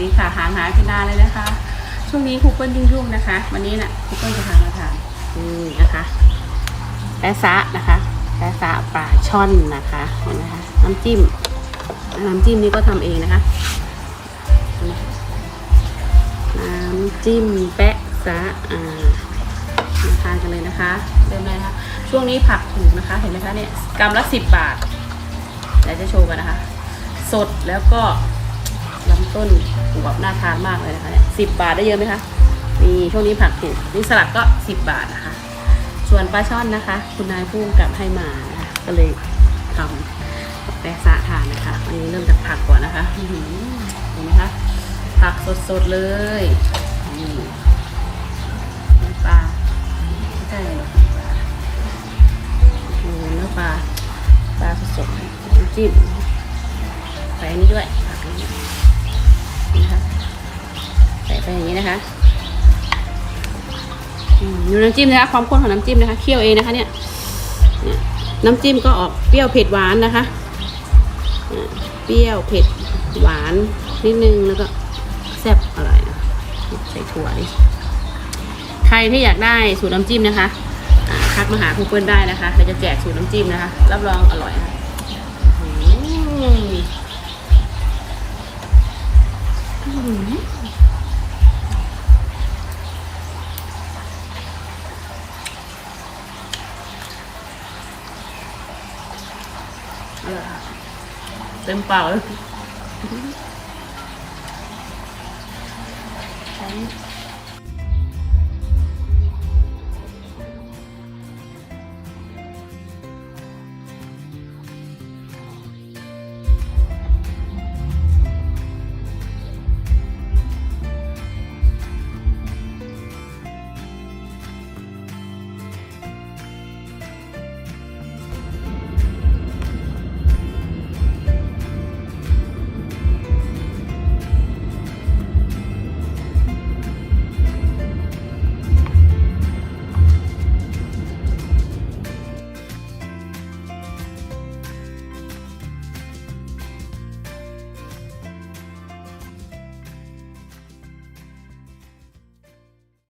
ดีค่ะหางหายไปนานเลยนะคะ ช่วงนี้ครูเปิ้ลยุ่งๆนะคะ วันนี้น่ะครูเปิ้ลจะพามาทานนี่นะคะแปซะนะคะแปซะปลาช่อนนะคะเห็นไหมคะน้ำจิ้มน้ำจิ้มนี่ก็ทำเองนะคะเห็นไหมคะน้ำจิ้มแปะซะอ่ามาทานกันเลยนะคะเริ่มเลยนะคะช่วงนี้ผักถูกนะคะ เห็นไหมคะเนี่ยกรัมละสิบบาทเดี๋ยวจะโชว์กันนะคะ สดแล้วก็ ต้นอวบบน่าทานมากเลยนะคะเนี่ยสิบบาทได้เยอะไหมคะนี่ช่วงนี้ผักถูกนี่สลัดก็สิบบาทนะคะ ส่วนปลาช่อนนะคะ คุณนายผู้กำกับให้มานะคะก็เลยทำแปะสะทานนะคะวันนี้เริ่มจากผักก่อนนะคะเห็นไหมคะผักสดๆเลยนี่ปลาไม่ใช่หรอเนื้อปลาปลาสดๆจิ้มใส่อันนี้ด้วยผักนี้ นะคะใส่ไปอย่างนี้นะคะอืมดูน้ำจิ้มนะคะความข้นของน้ำจิ้มนะคะเคี่ยวเองนะคะเนี่ยน้ำจิ้มก็ออกเปรี้ยวเผ็ดหวานนะคะเปรี้ยวเผ็ดหวานนิดนึงแล้วก็แซ่บอร่อยนะใส่ถั่วดิใครที่อยากได้สูตรน้ำจิ้มนะคะทักมาหาครูเปิ้ลได้นะคะเราจะแจกสูตรน้ำจิ้มนะคะ รับรองอร่อยนะคะ เต็มเปล่ากเลย